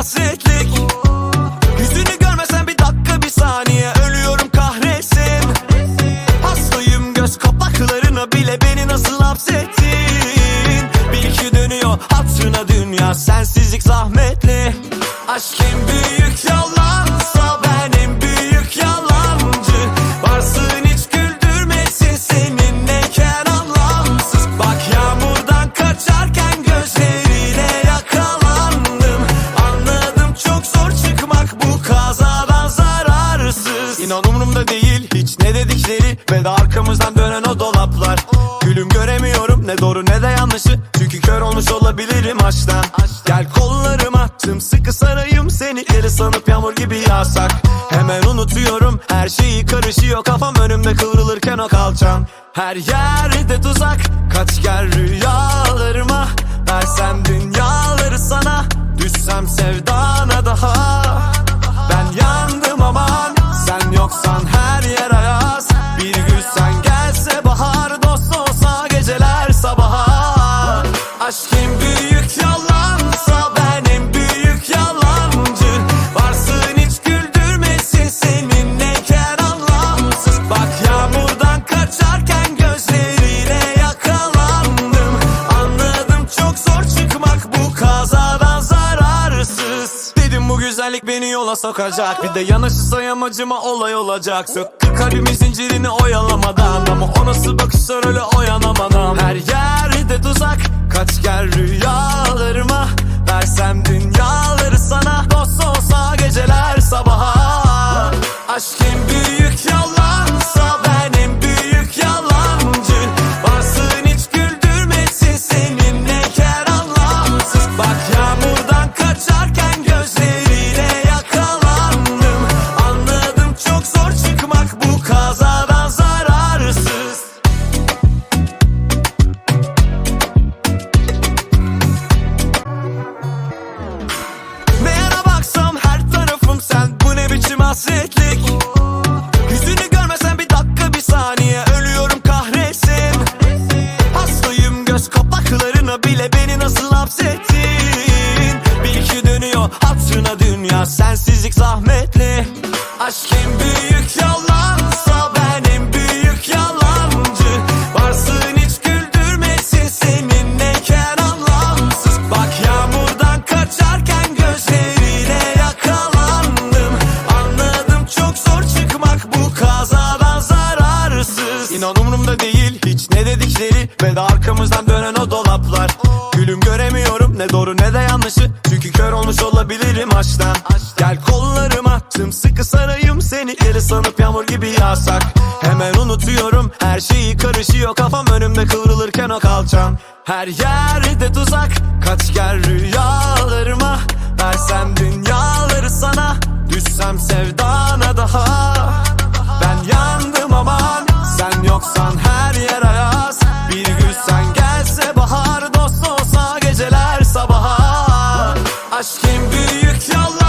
hasretlik. Yüzünü görmesen bir dakika bir saniye. Ölüyorum kahretsin. Hastayım göz kapaklarına bile beni nasıl hapsettin? Bir iki dönüyor hatırına dünya. Sensizlik zahmetli dedikleri Ve de arkamızdan dönen o dolaplar. Gülüm göremiyorum ne doğru ne de yanlışı. Çünkü kör olmuş olabilirim aşktan Gel kollarıma sımsıkı sarayım seni. Geri sanıp yağmur gibi yağsak. Hemen unutuyorum her şeyi karışıyor. Kafam önümde kıvrılırken o kalçan. Her yerde tuzak kaç gel rüyalarıma. Versem dünyaları sana Düşsem sevdana daha güzellik beni yola sokacak. Bir de yanaşırsa yamacıma olay olacak. Söktü kalbimin zincirini oyalamadan Ama o nasıl bakışlar öyle oyanamadan Her yerde tuzak. Kaç gel rüyalarıma. Versem dünyaları sana. Dost olsa geceler sabaha. Aşk en büyük yalansa hasretlik Yüzünü görmesen bir dakika bir saniye. Ölüyorum kahretsin. Hastayım göz kapaklarına bile Beni nasıl hapsettin? Bir iki dönüyor hatırına dünya. Sensizlik zahmetli. Aşk en büyük dedikleri Ve de arkamızdan dönen o dolaplar. Gülüm göremiyorum ne doğru ne de yanlışı. Çünkü kör olmuş olabilirim aşktan Gel kollarıma sımsıkı sarayım seni. Geri sanıp yağmur gibi yağsak. Hemen unutuyorum her şeyi karışıyor. Kafam önümde kıvrılırken o kalçan. Her yerde tuzak kaç gel rüyalarıma. Versem dünyaları sana Düşsem sevdana daha. Ben yandım aman Sen yoksan her yer büyük yalan